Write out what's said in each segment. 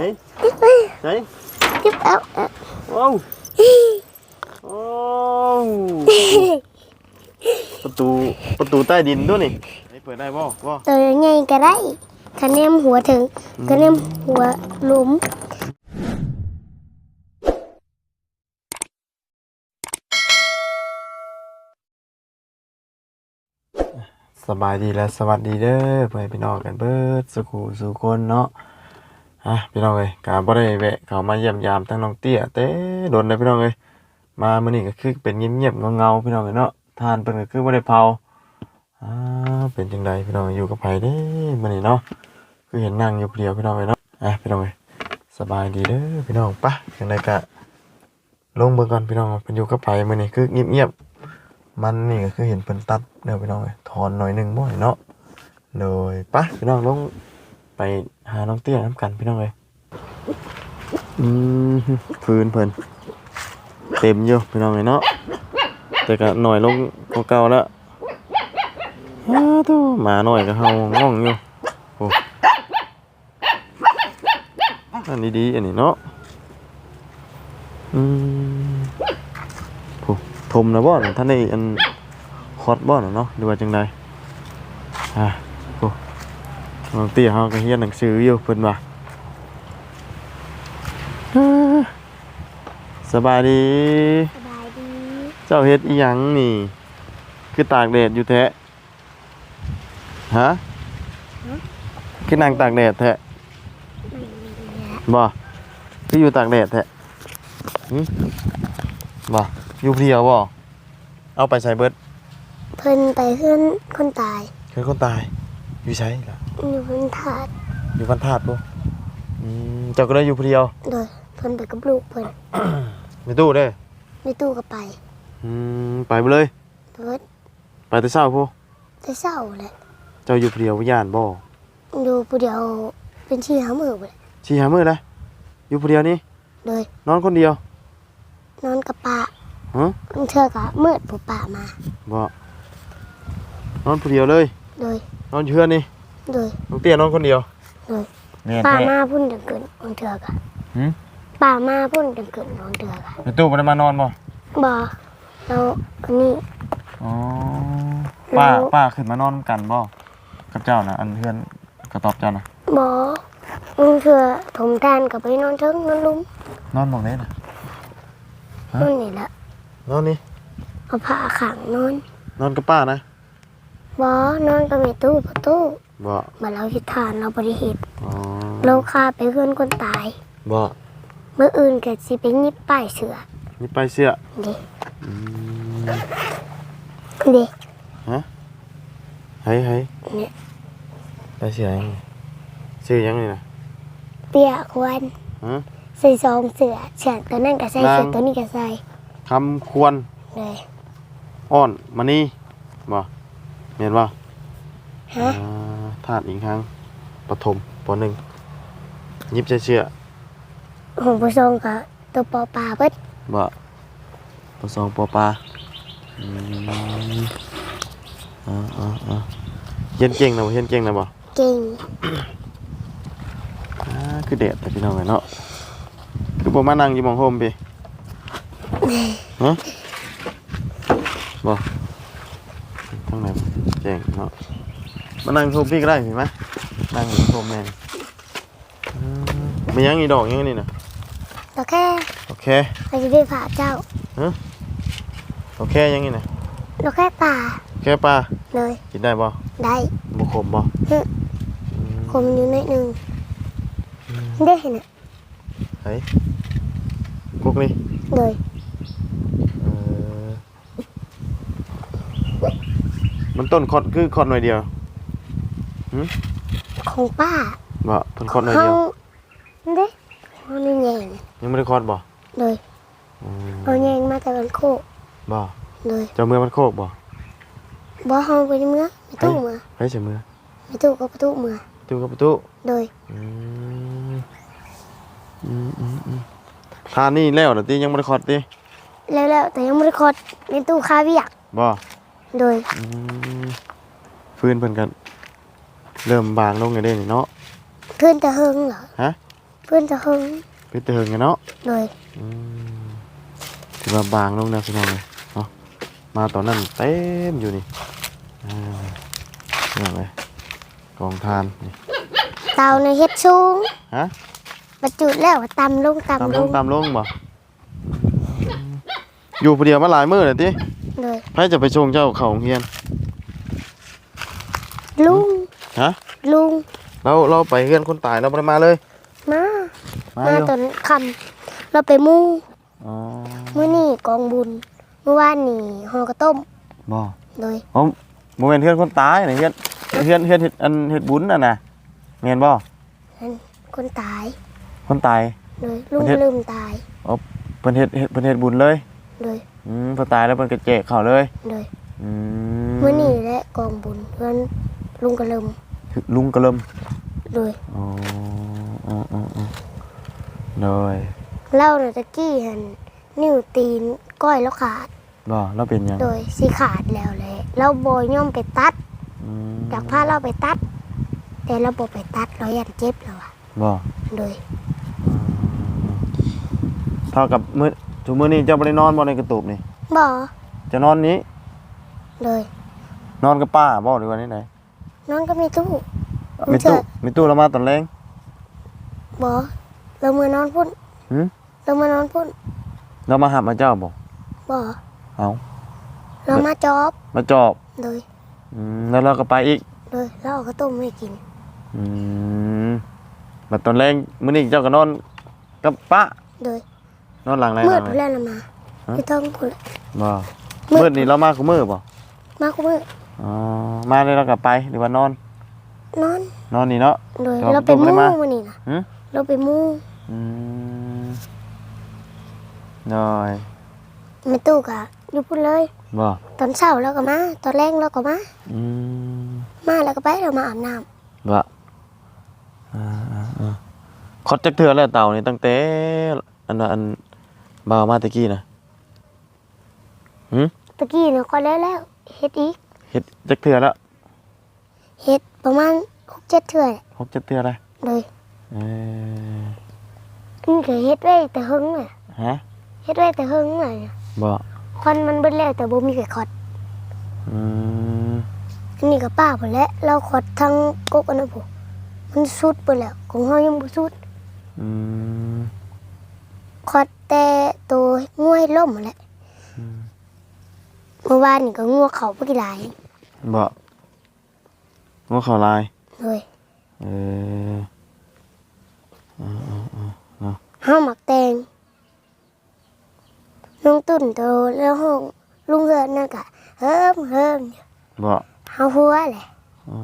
เฮ้ยเฮ้ยจิ๊บเอาเอาโอ้วโอ้วประตูประตูใต้ดินด้วยนี่เฮ้ยเปิดได้บ่บ่ตัวใหญ่ก็ได้คะแนนหัวถึงคะแนนหัวหลุมสบายดีและสวัสดีเด้อเพื่อนพี่น้องกันเบิดสุขูสู่คนเนาะ อะพี่น้องเอ้ยกาบ่ได้แวะเขามาเยี่ยมยามทั้งน้องเตี้ยเต้โดนเลยพี่น้องเอ้ยมามื้อนี้ก็คือเป็นเงียบๆเงาๆพี่น้องเอ้ยเนาะทานเพิ่นก็คือบ่ได้เผาอ่าเป็นจังไดพี่น้องอยู่กับไผเด้มื้อนี้เนาะคือเห็นนั่งอยู่เดียวพี่น้องเอ้ยเนาะอะพี่น้องเอ้ยสบายดีเด้อพี่น้องปะจังไดก็ลงเบิ่งก่อนพี่น้องเพิ่นอยู่กับไผมื้อนี้คือเงียบๆมันนี่ก็คือเห็นเพิ่นตัดเด้อพี่น้องเอ้ยถอนหน่อยหนึงบ่เนาะโดยปะพี่น้องลง ไปหาน้องเตี้ยน้ำกันพี่น้องเอ้ยอืมฟืนเพิ่นเต็มอยู่พี่น้องเอ้ยเนาะแต่ก็หน่อยลงกเก่าแล้วอ้าวโตหมาหน่อยก็เฮาง่องอยู่โอ้อันนี้ดีอันนี้เนาะอืมผู้ทมนะบ่อนท่านได้อันคอดบ่อนเนาะหรือว่าจังใดอะโอ้ น้องเตี้ยเฮาก็เรียนหนังสืออยู่เพิ่นว่าอ่าสบายดี สบายดี เจ้าเฮ็ดอีหยังนี่ คือตากแดดอยู่แท้ฮะคือนั่งตากแดดแท้บ่คืออยู่ตากแดดแท้หึบ่อยู่เพลียวบ่เอาไปใส่เบิดเพิ่นไปขึ้นคนตายคือคนตาย อยู่ใช้ล่ะอยู่บนถาดอยู่บ้านธาตุบ่อืมเจ้าก็ได้อยู่เพลียวโดยเพิ่นไปกับลูกเพิ่นในตู้เด้อในตู้ก็ไปอืมไปบ่เลย เพิ่นไปแต่เช้าพุแต่เศร้าแหละเจ้าอยู่เพลียวย่านบ่อยู่ผู้เดียวเป็นที่หามือไปเลยชี้หามื้อละอยู่เพลียวนี่โดยนอนคนเดียวนอนกับป้าฮะบางเทื่อก็มืดผู้ป้ามาบ่นอนผู้เดียวเลย โดย นอนอยู่เฮือนนี่โดยน้องเตี้ยนอนคนเดียวโดยแม่นป้าแท้มาพุ่นจังเกินบางเทื่อก็หืมป้ามาพุ่นจังเกินบางเทื่อก็ในตู้บ่ได้มานอนบ่บ่แล้วอันนี้ อ๋อป้าแล้ว ป้าขึ้นมานอนกันบ่กับเจ้านะอันเฮือนกระตอบเจ้านะบ่บางเทื่อถมทานก็ไปนอนเทิงนอนลุมนอนหม่องไหนน่ะฮะนู่นนี่แหละนอนนี่เอาผ้าขังนอนนอนกับป้านะ บ่นอนก็ไม่ตู้ประตูบ่บ่เราสิทานเราบ่ได้เฮ็ดอ๋อเราคาไปเพื่อนคนตายบ่มื้ออื่นก็สิไปหยิบป้ายเสือนี่ไปเสื้อเด้อืมเด้เฮ้ยเฮ้ยเนี่ยไปเสื้อยังไงซื้อยังนี่นะเตี้ยควรฮะใส่ซองเสือเสือตัวนั้นก็ใส่นางเสือตัวนี้ก็ใส่คำควรเลยอ้อนมานี่บ่ เห็นบ่ฮะอ่าธาตุอีกครั้งปฐมปหนึ่งยิบใจเชื่อของผู้ทรงก็ตัวปอปลาเบิดบ่ปสองปปลาอืมอ่าอ่าอ่าเฮียนเก่งนะบ่เฮียนเก่งนะบ่เก่งอ่าคือเด็ดแต่พี่น้องเนาะคือบ่มานั่งอยู่หมองโฮมพี่ฮะบ่ทางไหนบ่เจ๋งเนาะมานั่งโฮมพี่ก็ได้เห็นไหมนั่งอยู่โฮมแม่นอืมมียังอีดอกยังนี่น่ะแล้วแค่โอเคไปสิไปผ่าเจ้าโอเคยังนี่น่ะแล้วแค่ป่าโอเคป้าเลยกินได้บ่ได้บ่ขมบ่คมอยู่หนิดนึงได้เห็นน่ะเฮ้ยกุ๊กนี่เลย เออ มันต้นคอดคือคอดหน่อยเดียวของป้าบ่ต้นคอดหน่อยเขาเดียวเด้เขานี่แยงยังไม่ได้คอดบ่เลยอืมเอาแยงมาแต่วันโคกบ่เลยเจ้าเมือมันโคกบ่บ่เฮาไปเมื่อไม่ตู้เมื่อเฮ้ยเจ้าเมือไม่ตู้ก็ประตูเมื่อตู้กับประตูเลยอืมอืมอืมอืมทานนี่แล้วเหรอติยังไม่ได้คอดติแล้วแล้วแต่ยังไม่ได้คดในตู้คาเวียกบ่ โดยอืมฟื้นเพิ่นกัน เริ่มบางลงไงเด้นี่เนาะขึ้นแต่เฮิงเหรอฮะ เพื่อนจะหึงไปเติงกันเนาะเลยอืมถือว่าบางลงนะพี่น้องเลยเนาะมาตอนนั้นเต็มอยู่นี่อ่าเรื่องเลยกองทานนี่ เตาในเฮ็ดสูงฮะประจุแล้วก็ตำลงตามตำลลงงตามลงบ่อยู่ผู้เดียวมาหลายมื้อแล้วติ เลยใครจะไปชงเจ้าเข้าโรงเรียน ลุงฮะ ลุงเราเราไปเฮือนคนตายเราบ่ได้มาเลย มามามาอยู่ตอนค่ำเราไปมุ่งอ๋อมื้อนี้กองบุญเมื่อวานนี่ห่อกระต้มบ่เลยผมบ่แม่นเฮือนคนตายน่ะเฮือนเฮือนเฮือนเฮ็ดอันเฮ็ดบุญน่ะนะแม่นบ่คนตายคนตายเลยลุงประเทศ ลืมตายเพิ่นเฮ็ดเฮ็ดเพิ่นเฮ็ดบุญเลยเลย อืมพอตายแล้วเพิ่นก็แจกข้าวเลยเลยอืมมื้อนี้แหละกองบุญเพื่อนลุงก็ลืมลุงกระเลิมเลยอ๋ออ๋ออ๋ออ๋อเลยเล่าน่ะตะกี้หันนิ้วตีนก้อยแล้วขาด บ่เราเป็นหยังโดยสิขาดแล้วแหละเราบ่ย่อมไปตัดอืมอยากพาเราไปตัด แต่เราบ่ไปตัดเรายันเจ็บแล้วอะบ่ โดย เท่ากับมื้อ ทุกมื้อนี้เจ้าบ่ได้นอนบ่ในกระตูบนี่บ่จะนอนนี้ เลยนอนกับป้าบ่หรือว่าไหนน้องก็มีตู้ๆมีตู้มีตู้เรามาตอนแรงบ่เรามือนอนพุ่นหึเรามานอนพุ่นเรามาหามาเจ้าบ่บ่เอาเรามาจอบ มาจอบโดยอืมแล้วเราก็ไปอีกโดยเราเอาข้าวต้มให้กินอืมบัดตอนแรงมื้อนี้เจ้าก็นอนกับป้าโดย นอนหลังไหนมืหดลังไหนพุ่นแล้วเรามาฮะ ไม่ต้องคุยบ่มืด มืดนี่เรามาคุมือบ่มาคุมืออ๋อมาเลยเรากลับไปหรือว่านอน นอนนอนนี่เนาะโดยครับเราไปดูบ่ได้มู่มามื้อนี้นะหึเราไปมู่อืมน้อยแม่ตู้ก็อยู่พุ่นเลย บ่ตอนเช้าเราก็มา ตอนแรงเราก็มา อืมมาแล้วก็ไปเรามาอาบน้ำบ่อ่าอ่าอ่าคดจักเทื่อแล้วเต่านี่ตั้งแต่อันว่าอัน บ่าวมาตะกี้นะหึตะกี้เนี่ยก็แล้วแล้วเฮ็ดอีกเฮ็ดจักเทื่อแล้วเฮ็ดประมาณหกเจ็ดเทื่อแหละหกจักเทื่อแล้วเลยเออนี่ก็เฮ็ดไว้แต่หึงอะฮะเฮ็ดไว้แต่หึงอะบ่ควันมันเบิดแล้วแต่บ่มีไก่ขอดอืมอันนี้ก็ป้าพุ่นแหละเราขอดทั้งกกอันนั้นพุ่นมันสุดไปแล้วของเฮายังบ่สุดอืม ขอดแต่ตัวง่วยล่มนั่นแหละอืมเมื่อวานนี่ก็งัวเขาไปกี่หลายบ่ว่าเขาลายเลยเออเฮาหมักแตงน้องตุ่นโตแล้วห้องลุงเฮือนนั่นก็เฮิมเฮิมบ่เฮาหัวแหละอ๋อ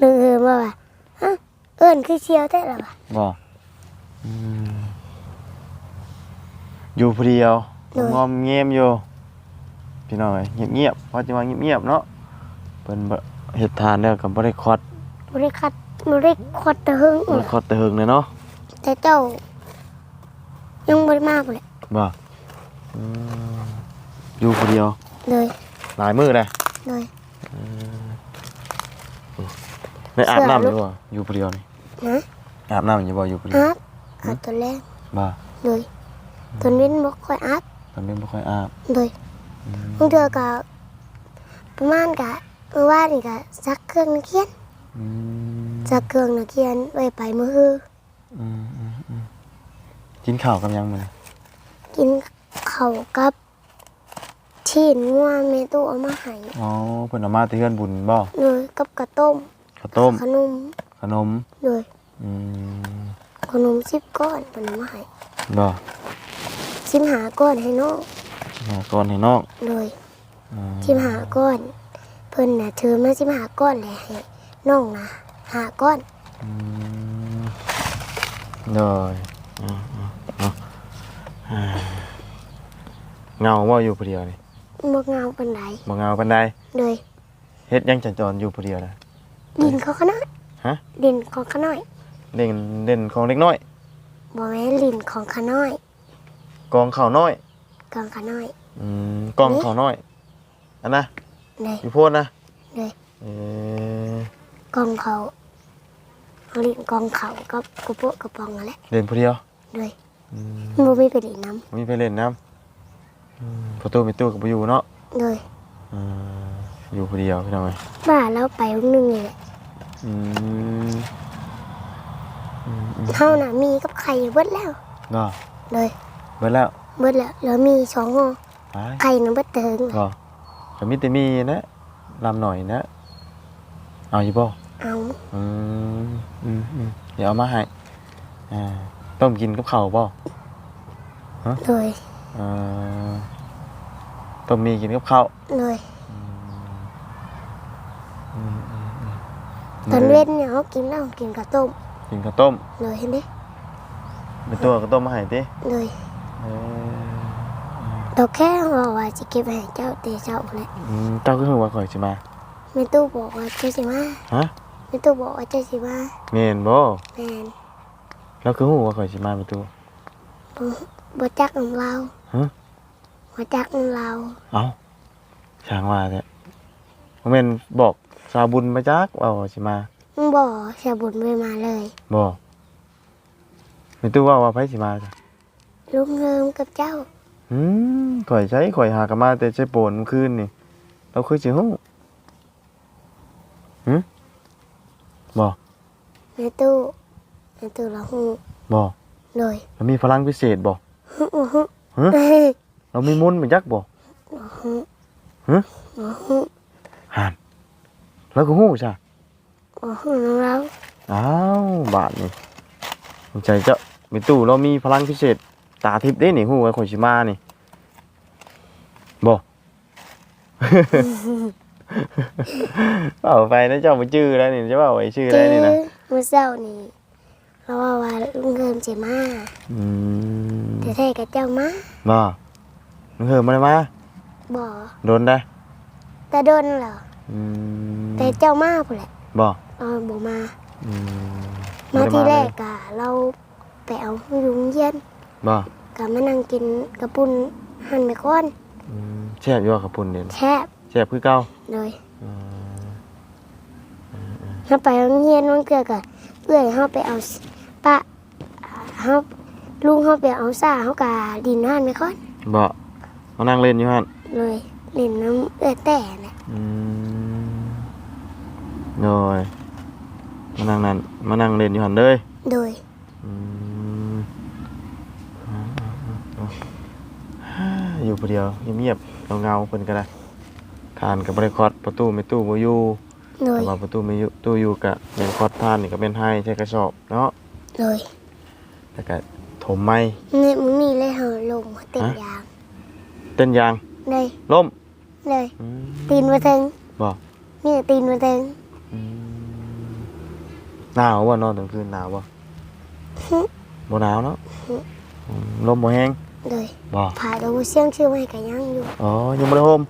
ลุงเฮือนว่าว่าฮะเอิ้นคือเชียวแท้ล่ะว่ะบ่ อืมอยู่ผู้เดียวโดย งอมเงียมอยู่พี่น้องเอ้ยเงียบๆเพราะจะว่าเงียบๆเนาะเพิ่นบ่เฮ็ดทานแล้วก็บ่ได้คอดบ่ได้คัดบ่ได้ขอดแต่หึงบ่ได้คอดแต่เฮิงเลยเนาะแต่เจ้า ยังบ่ได้มาพุ่นแหละบ่อืมอยู่ผู้เดียวเลยหลายมื้อเลยเลย ได้อาบเสื้อน้ำอลูยู่กบ่อยู่ผู้เดียวนี่นะอาบน้ำอยู่บ่อยู่ผู้เดียวอา บอาบตอนแรกบ่เลยตอนนี้บ่ค่อยอาบตอนนี้บ่ค่อยอาบเลยบางเทื่อก็ประมาณกะเมื่อวานนี่ก็ซักเครื่องนักเขียนอืมซักเครื่องนักเขียนไว้ไปมื้อฮืออืมอืมอืมกินข้าวกับหยังมื้อนี้กินข้าวกับชิ้นงัวแม่ตู้เอามาให้อ๋อเพิ่นเอามาแต่เฮือนบุญบ่เลยกับกระต้มข้าวต้มขนมขนมเลยอืม ขนม10ก้อนเพิ่นเอามาให้บ่สิมหาก้อนให้น้องหาก่อนให้น้องเลยอืมสิมหาก้อน เพิ่นน่ะถือมาสิมหาก้อนแหละให้น้องนะหาก้อนอืมเลยอืมอืมเนาะอ่าเงาบ่อยู่ผู้เดียวนี่บ่งามปานใดบ่เงาปานใดเลยเฮ็ดหยังจันจรอยู่ผู้เดียวนะ ดินของขน้อยฮะ ดินของขน้อย เล่นเล่นของเล็กน้อย บ่แม่นลินของขน้อย กองข้าวน้อยกองขน้อย อืมกองข้าวน้อยอันนะเลย อยู่โพดนะเลย เออกองเขาเขาเล่นกองเขากับกระโปะกระปองนั่นแหละเล่นผู้เดียวเลยอืมมันบ่มีไปเล่นน้มีไปเล่นน้ำอืมประตูมีตู้กับอยู่เนาะำเลยอ่าอยู่ผู้เดียวพี่น้องเอ้ยบ้าแล้วไปวันหนึงนี่แหละอืมอืมอืม เฮาน่ะมีกับไข่เบิดแล้วก็เลยเบิดแล้วเบิดแล้วแล้วมีสองห่อไปไข่น่ะเบิดเติงก็ก็มีแต่มีนะลำหน่อยนะ เอาอยู่บ่เอาอืมอืมอืมเดี๋ยวเอามาให้อ่าต้มกินกับข้าวบ่เลยเอ่อต้มมีกินกับข้าวเลยอืมอืมอืมตอนเว้นเนี่ยเขากินเหล้ากินข้าวต้ม กินข้าวต้มเลยเห็นไหมเป็นตัวข้าวต้มมาให้ติเลยเออเราแค่บอกว่าจะเก็บให้เจ้าเตเจ้าแหละอืมเจ้าก็คือว่าข่อยสิมาแม่ตู้บอกว่าเจ้าสิมาฮะแม่ตู้บอกว่าเจ้าสิมาแม่นบ่แม่นแล้วคือฮู้ว่าข่อยสิมาเป็นตัวบ่บ่จักของเราฮะบ่จักของเราเอ้าช่างว่าแท้บ่แม่นบอกสาวบุญมาจักว่าข่อยสิมา บ่เสียบุญไม่มาเลยบ่แม่ตู้ว่าว่าไผสิมาจ้ะลุงเฮิมกับเจ้าอืมข่อยใช้ข่อยหากนมาแต่ใช้โปนเมื่อคืนนี่เราคือสิฮู้หึบ่แม่ตู้แม่ตู้เราฮู้บ่เลยเรามีพลังพิเศษบ่ฮู้ฮู้ฮู้ฮะเรามีมนต์มันยักษ์บ่ฮู้ฮะฮู้ห่านแล้วก็ฮู้จ้ะ ฮู้ของเราอ้าวบาทนี่สนใจเจ้ามีตู้เรามีพลังพิเศษ ตาทิพย์เด้นี่ฮู้ว่าข่อยสิมานี่บ่ เอาไปนะเจ้าบ่ชื่อแล้วนี่จะว่าไว้ชื่ออะไรนี่นะมื้อเช้านี่เราว่าว่าลุงเฮิมสิมาอืมแต่แท้กับเจ้ามาบ่มึงเหิมมาเลยมาบ่โดนได้แต่โดนเหรออืมแต่เจ้ามาพุ่นแหละบ่ เราบ่มาอืมมาบ่ได้ที่แรเลยกอะเราไปเอายุงเย็นบ่ก็มานั่งกินกระปุนหั่นไปก้อนอืมแซ่บอยู่ว่ากับปุ่นเด่นแทบแซ่บคือเก่าเลยอืมถ้าไปโรงเรียนมันเกิดกะเอื้อยเฮาไปเอาปะเฮาลุงเฮาไปเอาซ่าเฮากะดินหั่นไปก้อนบ่มานั่งเล่นอยู่หั่นเลยเล่นน้ำเอื้อยแต่น่ะอืมโดย มานั่งนั่นมานั่งเล่นอยู่หั่นเลยโดยอืมอยู่ผู้เดียวเงียบๆเงาๆเพิ่นก็ได้ทานกับบริคอดประตูไม่ตู้บ่อยู่โดยแต่ว่าประตูไม่อยู่ตู้อยู่กะเป็นคอดทานนี่ก็เป็นให้ใช้กระสอบเนาะโดยแล้วก็ถมไม้นี่มึงนี่เลยเฮาลงเต็มยางเต้นยางเลยล่มเลยอืมตีนมาถึงบ่ นี่ตีนมาถึงอืม หนาวบ่นอนกลางคืนหนาวบ่บ่หนาวเนาะอืมลมบ่แห้งเลยบ่ผ่าดูเสียงชื่อไว้ก็ยังอยู่อ๋อยังบ่ได้ห่ม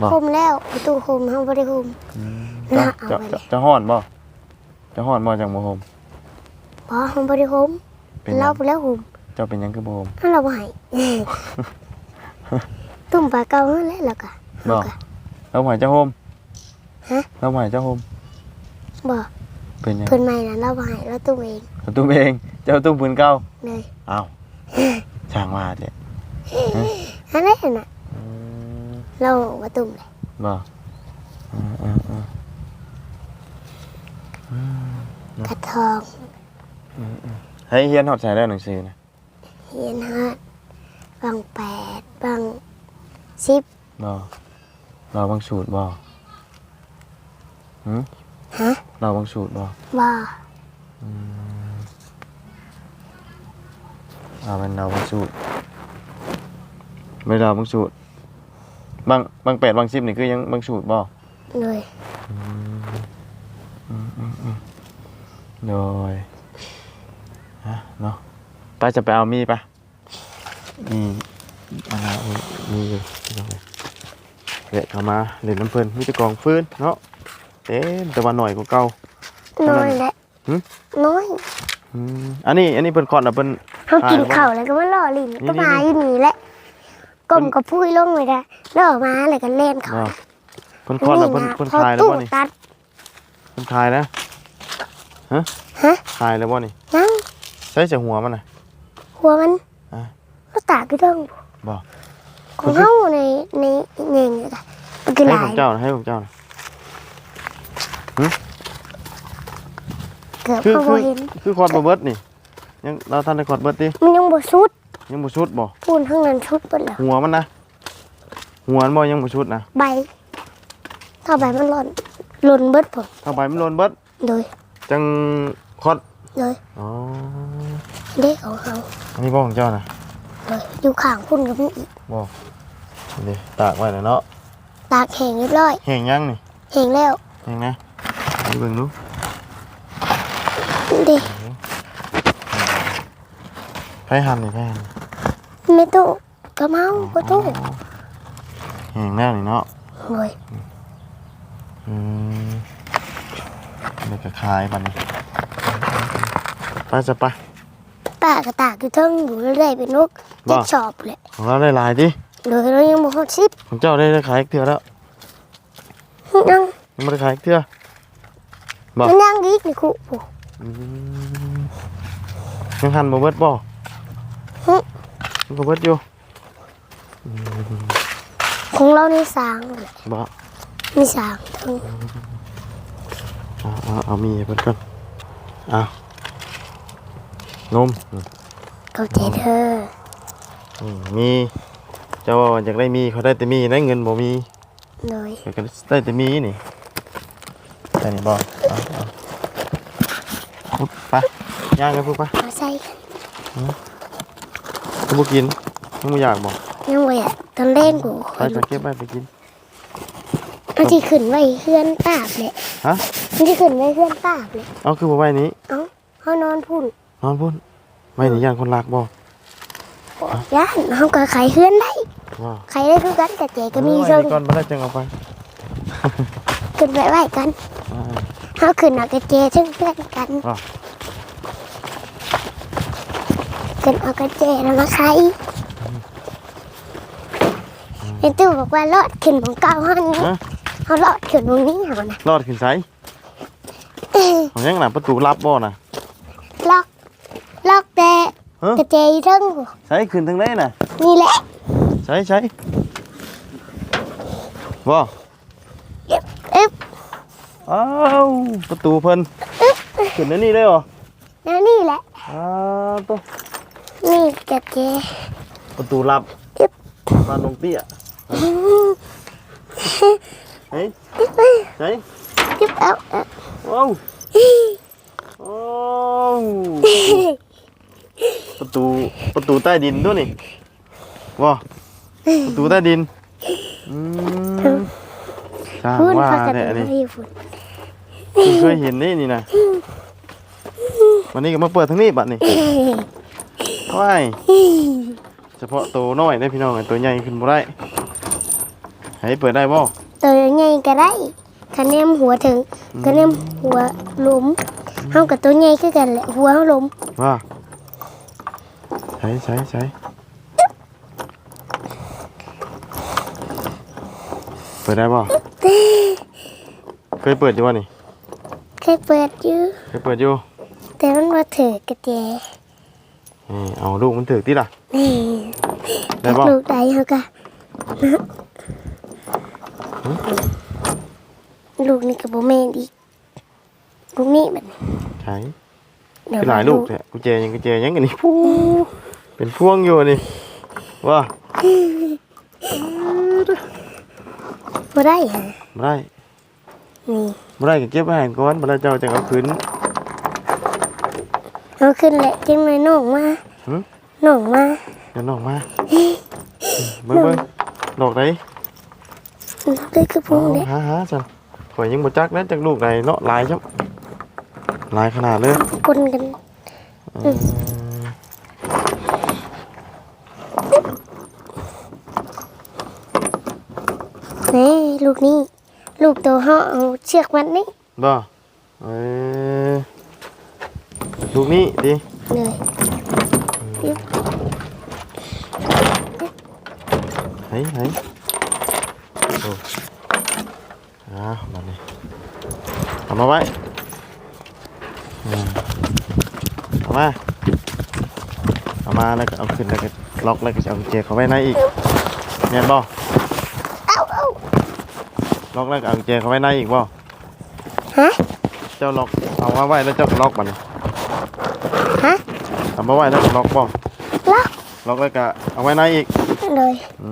บ่คุมแล้วประตูคุมเฮาบ่ได้คุมจะน่าเอาจะไปเลยจะจะฮ้อนบ่จะฮ้อนบ่จังบ่ห่มบ่เฮาบ่ได้คุมเป็นหเรายังไปแล้วคุมเจ้าเป็นหยังคือบ่ห่ม ถ้าเราบ่ให้ ตุ่มปลาเก่านั่นแหละแล้วก็บ่เอาก็แล้วหายเจ้าห่มฮะแล้วหายเจ้าห่มบ่ เป็นหยังเพิ่นใหม่น่ะเราบ่ให้เราตุ่มเองเอาตุ้มเอง เจ้าตุ้มปืนเก่าเลยอ้าวช่างว่าเด้อันนั้นน่ะอืมเราว่าตุ่มเลยบ่อืมอืมอืมกระทองให้เฮียนฮอดใส่ได้หนังสือนะเฮียนฮอดบางแปดบางสิบบ่เราบางสูตรบ่หืมฮะ เราบางสูตรบ่บ่เราเป็นเราบางสูตรไม่เราบางสูตรบางบางแปดบางสิบนี่คือยังบางสูตรบ่เลยโดยฮะเนาะไปจะไปเอามีดปะมีอะไรมีอยู่ที่ตรงไหนเละเข้ามาเล่นน้ำเพลินมีแต่กองฟืนเนาะ เต็มแต่ว่าหน่อยกว่าเก่าน้อยแหละหึน้อยอืมอันนี้อันนี้เพิ่นคอนอะเพิ่นเขากินอ่าข้าวแล้วก็มาล่อลิ้นนี่ก็นี่มาอยู่นี่แหละก้มกับพุ้ยลงเลยนะล่อมาแล้วก็เล่นเขาว่าเพิ่นคอนอะเพิ่นเพิ่นคลายแล้วบ่นี่ตัดเพิ่นคลายนะฮะฮะตายแล้วบ่นี่ยังใช้จากหัวมันน่ะหัวมันอะก็ตากอยู่เทิงบ่ของเฮาในในเง่งเลยค่ะมันคือให้หผลามยเจ้าน่ะให้ผมเจ้าน่ะ เกือบคือเขาคืบ่อเห็น คือคอร์ดบ่เบิดนี่ ยังเราทันได้คอร์ดเบิดติมันยังบ่สุดยังบ่ชุดบ่พูนทั้งนั้นชุดเบิดแล้วหัวมันนะหัวมันบ่ยังบ่ชุดนะใบถ้าใบมันหล่นหล่นเบิดผมถ้าใบมันโลนเบิดโดยจังคอร์ดโดยอ๋อเด็กของเฮาอันนี้บ่ของเจ้าน่ะโดยอยู่ข้างพุ่นกับมีอีกบ่นี่ตากไว้แล้วเนาะตากแห้งเรียบร้อยแห้งยังนี่แห้งแล้วแห้งนะ ไปเบิ่งดูเด็กไผหั่นนี่ไผหั่นไม่ตู้กระเมาบ่ตู้แห้งแล้วนี่เนาะโดยอืมนี่ก็ขายบัดนี้ไปจะไปป้าก็ตากอยู่เทิงอยู่เรื่อยๆเป็นนกบ่ติดชอบเลยของเราได้หลายดิโดยเรายังบ่ฮอดสิบของเจ้าได้ได้ขายอีกเทื่อแล้วยังยังไม่ได้ขายอีกเทื่อ บ่ มันยังอีกนี่ครูผู้อืมยังหันบ่เบิดบ่ฮึยังบ่เบิดอยู่ของเราในสางเลยบ่มีสางเทิงเอาเอาเอามีให้เพิ่นก่อนเอานมเข้าใจเธออืมมีเจ้าว่าอยากได้มีเขาได้แต่มีได้เงินบ่มีโดยเขาก็ได้แต่มีนี่ แต่นี่บ่เอาเอาปุ๊บไปย่างกันปุ๊บไปมาใส่กันกูบ่กินมึงบ่อยากบ่ยังบ่อยากตอนเล่นกูไปไปเก็บไว้ไปกินมันที่ขึ้นไว้เพื่อนป้าบเลยฮะมันที่ขึ้นไว้เพื่อนป้าบเลยเอาคือบ่ไว้นี้เอ้าเขานอนพุ่นนอนพุ่นไว้นี่ย่านคนรักบ่ย่านเขาก็ไขเพื่อนได้ว้าวไขได้ทุกกันแต่เจก็มีเออเชิไว้งนี่ก่อนบ่ได้จังเอาไปขึ้นไว้ไว้กันอ่า เขาขึ้นเอากระเจซึ่งเพื่อนกันอะขึ้นเอากระเจแล้วมาไขเป็นตู้บอกว่าลอดขึ้นของเก่าห้องนี้ฮะ เขาลอดขึ้นตรงนี้เขานะรอดขึ้นไสของยังน่ะประตูลับบ่น่ะ ล็อกล็อกแต่ฮะ กระเจอยู่เทั้งไสขึ้นทางไหนน่ะ นี่แหละใช่ใช่บ่เอ๊บ อ้าวประตูเพิ่นขึ้นในนี่เลยเหรอแล้วนี่แหละ อ้าวตัวนี่กระเจประตูลับอึ๊บบ้านลงเตี้ยเฮ้ยไหนจิ๊บเอาเอาว้าวโอ้วประตูประตูใต้ดินตัวนี่ว้าประตูใต้ดินอืมจ้างพูดว่าพากันเนี่ยอันนี้ ไปฝุ่นเพิ่งเคยเห็นนี่นี่นะวันนี้ก็มาเปิดทั้งนี้บัดนี่ว้ายเฉพาะตัวน้อยได้พี่น้องไอ้ตัวใหญ่ขึ้นบ่ได้ ให้เปิดได้บ่ตัวใหญ่ก็ได้คะแนนหัวถึงคะแนนหัวหลุมเฮากับตัวใหญ่คือกันแหละหัวเฮาหลุมว่าใช้ใช้ใช้เปิดได้บ่เคยเปิดอยู่วะนี่ เคยเปิดอยู่เคยเปิดอยู่ แต่มันมาถือกระเจนี่เอาลูกมันถือติล่ะนี่ได้บ่ลูกใดเฮาก็ลูกนี่ก็บ่แม่นอีกลูกนี่มันใช้เดี๋ยวคือหลายลูกเนี่ยกุญแจยังกุญแจยังกันนี่พูเป็นพวงอยู่นี่ว่าบ่ได้ฮะบ่ได้นี่ บ่ได้ก็เก็บไว้ให้ก่อนบ่ได้เจ้าจะเอาคืนเอาขึ้นแหละจังเลยน้องมาหึน้องมาเดี๋ยวน้องมาเบิ่งเบิ่งดอกไหนได้คือพุงเด้หาหาจังข่อยยังบ่จักนะจักลูกใดเนาะหลายจังหลายขนาดเลยคนกันเออนี่ลูกนี่ ลูกตัวเฮาเอาเชือกมัดนี่บ่เออลูกนี้ดิเลยเฮ้ยเฮ้ยโอ้อ่าบัดนี้เอามาไว้อืมเอามาเอามาแล้วก็เอาขึ้นแล้วก็ล็อกแล้วก็จะเอากุญแจเข้าไว้ในอีกแม่นบ่เอ้าเอ้า ล็อกแล้วก็เอากุญแจเข้าไว้ในอีกบ่ฮะเจ้าล็อกเอามาไว้แล้วเจ้าก็ล็อกมันฮะเอามาไว้แล้วก็ล็อกบ่ล็อกล็อกแล้วก็เอาไว้ในอีกเลยอื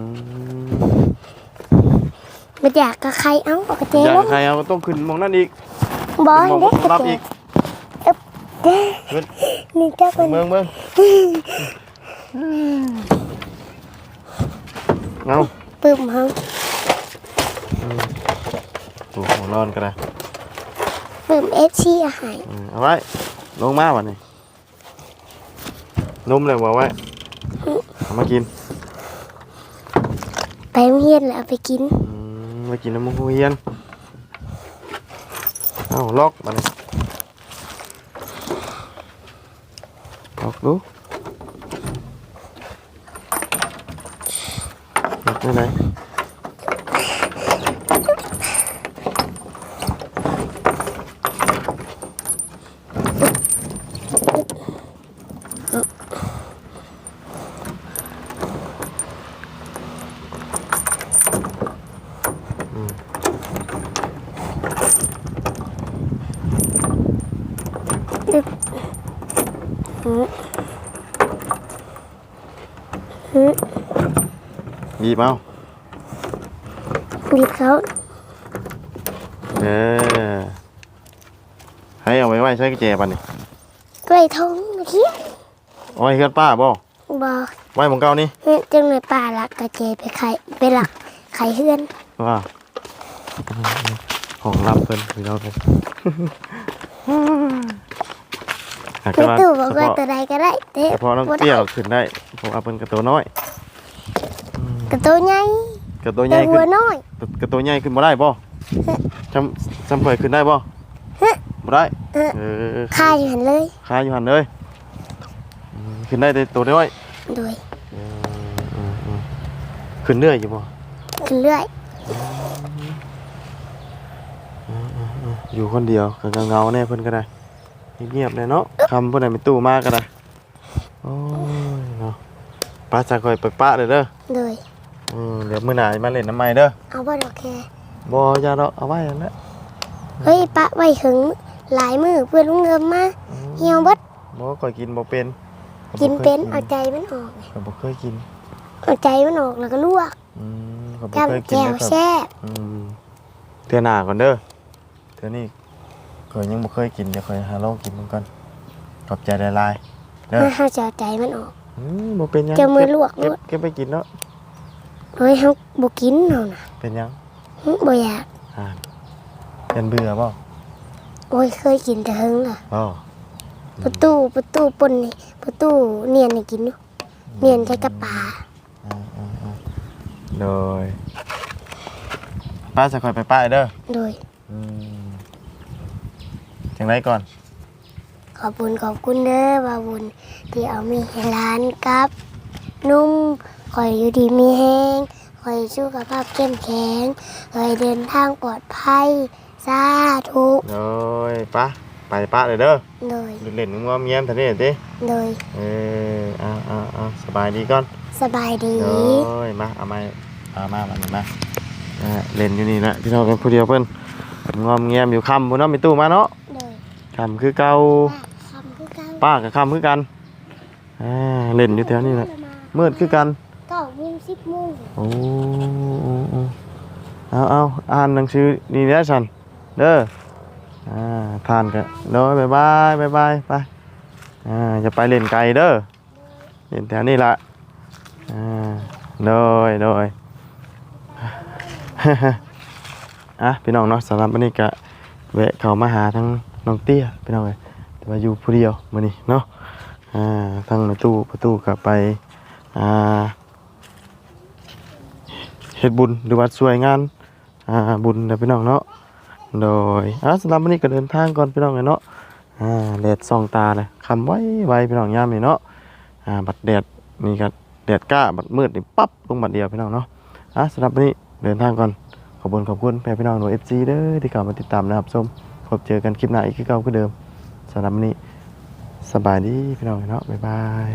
มมาอยากกับใครเอ้าเอากระเจอยากลงใครเอาต้องขึ้นมองนั่นอีก บอยมองเด็กกระรับเจอีกเด้ขึ้นนี่เจ้าเป็นเมืองเมืองเอาปึ้มเฮา โอ้โหนอนก็ได้ปึ้มเอฟซีอาหารอืมเอาไว้ ลงมาวันนี้นุ่มเลยบอกไว้เอามากินไปโรงเรียนแล้วเอาไปกิน อืมมากินน้ำมันเฮียนเอาล็อกมาเลยล็อกดูล็อกได้ไหน บีบเอาบีบเขาเออให้เอาไว้ไว้ใช้กุญแจปันนี่ด้วยทงเมื่อกี้เอาไว้เฮือนป้าบ่บอกไว้หมองเก่านี่เฮ้ยจังเลยป่าลักกระเจไปไข่ไปหลักไข่เฮือนว่าของรับเพิ่นพี่น้องเพิ่นหากแม่ว่าตู่บอกว่าเฉพาะตัวใดก็ได้เต้เฉพาะน้องเตี้ยเราขึ้นได้เพราะว่าเพิ่นกระตัวน้อย กระตัวใหญ่กระตัวใหแต่ญ่หัขึ้วนน้อย กระตัวใหญ่ขึ้นบ่ได้บ่จำจำเผยขึ้นได้บ่ฮะ บ่ได้เออเออค่าอยู่หันเลยคาอยู่หันเลยอืมขึ้นได้แต่ตัวน้อยโดยเออเออเออขึ้นเรื่อยอยู่บ่ขึ้นเรื่อยอยู่คนเดียวก็เงาๆแน่เพิ่นก็ได้เงียบๆเลยเนาะคำเพิ่นน่ะมีตู้มากก็ได้โอ้ยเนาะป้าจะคอยไปป้าเด้อเด้อโดย อืมเดี๋ยวมื้อหน้าจะมาเล่นน้ำใหม่เด้อเอาบ่ดอกแคบ่อย่าดอกเอาไว้นั่นแหละเฮ้ยปะไว้หึงหลายมือเพื่อนลุงเงิมมาเหี่ยวเบดบ่ค่อยกินบ่เป็นกินเป็นข้เอายใจมันออกก็บ่เคยกิน เอาใจมันออกแล้วก็ลวกอืมก็บ่เคยจำกินแจ่วนะครับแซ่บอืมเทื่อหน้าก่อนเด้อเทื่อนี้เคยยังบ่เคยกินเดี๋ยวค่อยหาลองกินมันก่อนขอบใจหลายๆเด้อมาเฮาจะเอาใจมันออกอืมบ่เป็นหยังจะมือลวกเก็บลวกเก็บไปกินเนาะ เฮ้ยเฮาบ่กินเฮาน่ะเป็นหยังหึบ่อยากอ่านเป็นเบื่อบ่โอ้ยเคยกินแต่หึงล่ะบ่ประตูประตูปนนี่ประตูเนียนให้กินอยู่เนียนใช้กับปลาอ่าอ่าอ่าโดยป้าจะคอยไปป้ายเด้อโดยอืมจังไรก่อน ขอบคุณขอบคุณเด้อว่าบุญที่เอามีให้ร้านกับนุ่ม คอยอยู่ดีมีแห้งคอยสุขภาพเข้มแข็งคอยเดินทางปลอดภัยสาธุโดยป้าไปป้าเลยเด้อโดยเล่นๆงอมเงี้ยมท่านี้ติโดยเอออ่าอ่าอ่าสบายดีก่อนสบายดีโดยมาเอามาเอามามามาอ่าเล่นอยู่นี่นะพี่น้องเป็นผู้เดียวเพิ่นงอมเงี้ยมอยู่คำบนเนาะมีตู้มาเนาะโดยคำคือเก่าคำคือเก้าป้ากับคำคือกันอ่าเล่นอยู่แถวนี้แหละมืดคือกันเก้าโมงสิบ โอ้โอ้โอ้เอาเอาอ่านหนังสือนี่แหละฉันเด้ออ่าทานกันเด้อบายบายบายบายไปอ่าจะไปเล่นไกลเด้อเล่นแถวนี้ละอ่าโดยโดยอะพี่น้องเนาะสำหรับวันนี้ก็แวะเข้ามาหาทั้งน้องเตี้ยพี่น้องเลยแต่ว่าอยู่ผู้เดียวมื้อนี้เนาะอ่าทั้งในตู้ประตูก็ไปอ่า เฮ็ดบุญหรือว่าช่วยงานอ่าบุญเด้อพี่น้องเนาะโดยอะสำหรับวันนี้ก็เดินทางก่อนพี่น้องเลยเนาะอ่าแดดส่องตาเลยคำไว้ไว้พี่น้องยามนี่เนาะอ่าบัดแดดนี่ก็แดดกล้าบัดมืดนี่ปั๊บลงบัดเดียวพี่น้องเนาะอะสำหรับวันนี้เดินทางก่อนขอบคุณขอบคุณแม่พี่น้องหนู FC เด้อที่เข้ามาติดตามนะครับชมพบเจอกันคลิปหน้าอีกคือเก่าคือเดิมสำหรับวันนี้สบายดีพี่น้องเนาะบ๊ายบาย